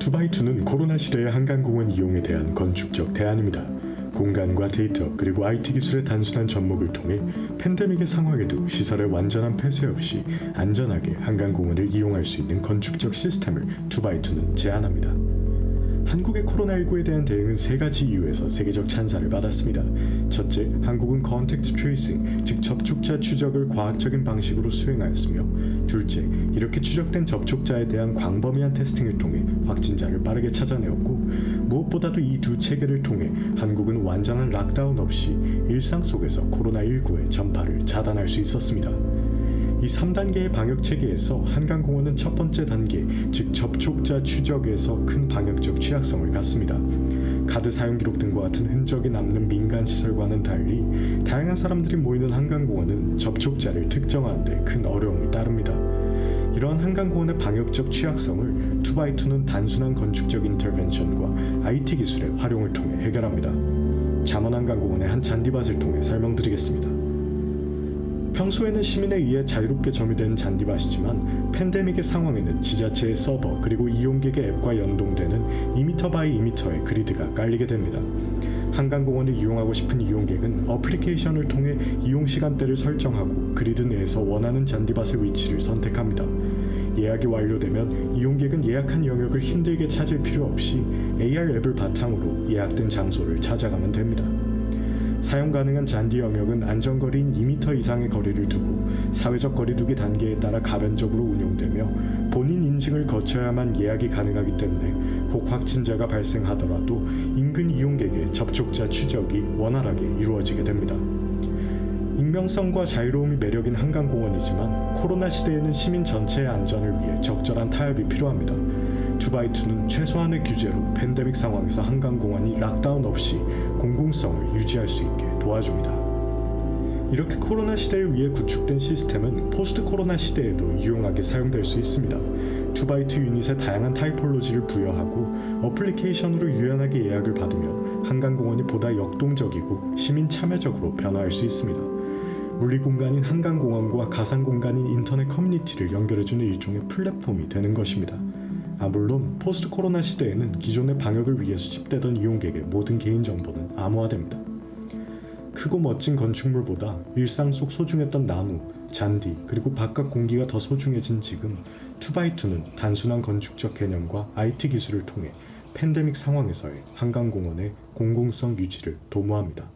2x2는 코로나 시대의 한강공원 이용에 대한 건축적 대안입니다. 공간과 데이터 그리고 IT 기술의 단순한 접목을 통해 팬데믹의 상황에도 시설의 완전한 폐쇄 없이 안전하게 한강공원을 이용할 수 있는 건축적 시스템을 2x2는 제안합니다. 한국의 코로나19에 대한 대응은 세 가지 이유에서 세계적 찬사를 받았습니다. 첫째, 한국은 컨택트 트레이싱, 즉 접촉자 추적을 과학적인 방식으로 수행하였으며, 둘째, 이렇게 추적된 접촉자에 대한 광범위한 테스팅을 통해 확진자를 빠르게 찾아내었고, 무엇보다도 이 두 체계를 통해 한국은 완전한 락다운 없이 일상 속에서 코로나19의 전파를 차단할 수 있었습니다. 이 3단계의 방역 체계에서 한강공원은 첫 번째 단계, 즉 접촉자 추적에서 큰 방역적 취약성을 갖습니다. 카드 사용 기록 등과 같은 흔적이 남는 민간 시설과는 달리 다양한 사람들이 모이는 한강공원은 접촉자를 특정하는 데 큰 어려움이 따릅니다. 이러한 한강공원의 방역적 취약성을 2x2는 단순한 건축적 인터벤션과 IT 기술의 활용을 통해 해결합니다. 잠원한강공원의 한 잔디밭을 통해 설명드리겠습니다. 평소에는 시민에 의해 자유롭게 점유되는 잔디밭이지만 팬데믹의 상황에는 지자체의 서버 그리고 이용객의 앱과 연동되는 2m 바이 2m의 그리드가 깔리게 됩니다. 한강공원을 이용하고 싶은 이용객은 어플리케이션을 통해 이용 시간대를 설정하고 그리드 내에서 원하는 잔디밭의 위치를 선택합니다. 예약이 완료되면 이용객은 예약한 영역을 힘들게 찾을 필요 없이 AR 앱을 바탕으로 예약된 장소를 찾아가면 됩니다. 사용 가능한 잔디 영역은 안전거리인 2m 이상의 거리를 두고 사회적 거리두기 단계에 따라 가변적으로 운용되며 본인 인증을 거쳐야만 예약이 가능하기 때문에 혹 확진자가 발생하더라도 인근 이용객의 접촉자 추적이 원활하게 이루어지게 됩니다. 익명성과 자유로움이 매력인 한강공원이지만 코로나 시대에는 시민 전체의 안전을 위해 적절한 타협이 필요합니다. 2x2는 최소한의 규제로 팬데믹 상황에서 한강공원이 락다운 없이 공공성을 유지할 수 있게 도와줍니다. 이렇게 코로나 시대를 위해 구축된 시스템은 포스트 코로나 시대에도 유용하게 사용될 수 있습니다. 2x2 유닛에 다양한 타이폴로지를 부여하고 어플리케이션으로 유연하게 예약을 받으면 한강공원이 보다 역동적이고 시민 참여적으로 변화할 수 있습니다. 물리 공간인 한강공원과 가상 공간인 인터넷 커뮤니티를 연결해주는 일종의 플랫폼이 되는 것입니다. 아 물론 포스트 코로나 시대에는 기존의 방역을 위해 수집되던 이용객의 모든 개인 정보는 암호화됩니다. 크고 멋진 건축물보다 일상 속 소중했던 나무, 잔디, 그리고 바깥 공기가 더 소중해진 지금 2x2는 단순한 건축적 개념과 IT 기술을 통해 팬데믹 상황에서의 한강공원의 공공성 유지를 도모합니다.